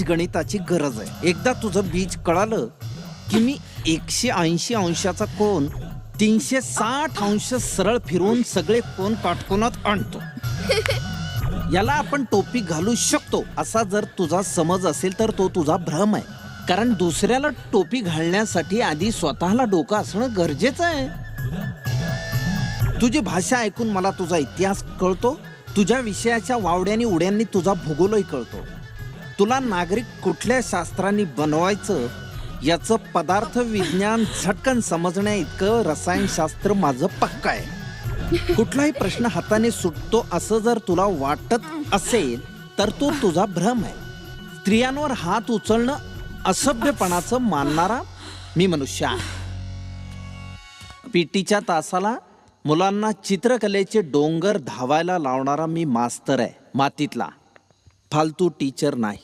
बीज गणिताची गरज आहे. एकदा तुझं बीज कळालं की मी एकशे ऐंशी अंशाचा कोण तीनशे साठ अंश सरळ फिरवून सगळे कोण काटकोनात आणतो. याला आपण टोपी घालू शकतो असा जर तुझा समज असेल तर तो तुझा भ्रम आहे. कारण दुसऱ्याला टोपी घालण्यासाठी आधी स्वतःला डोकं असणं गरजेचं आहे. तुझी भाषा ऐकून मला तुझा इतिहास कळतो तुझ्या विषयाच्या वावड्यानी उड्यांनी तुझा भूगोलही कळतो. तुला नागरिक कुठल्या शास्त्रांनी बनवायचं याचं पदार्थ विज्ञान झटकन समजण्या इतकं रसायनशास्त्र माझं पक्क आहे. कुठलाही प्रश्न हाताने सुटतो असं जर तुला वाटत असेल तर तो तुझा भ्रम आहे. स्त्रियांवर हात उचलणं असभ्यपणाचं मानणारा मी मनुष्य आहे. पीटीच्या तासाला मुलांना चित्रकलेचे डोंगर धावायला लावणारा मी मास्तर आहे मातीतला. फालतू टीचर नाही.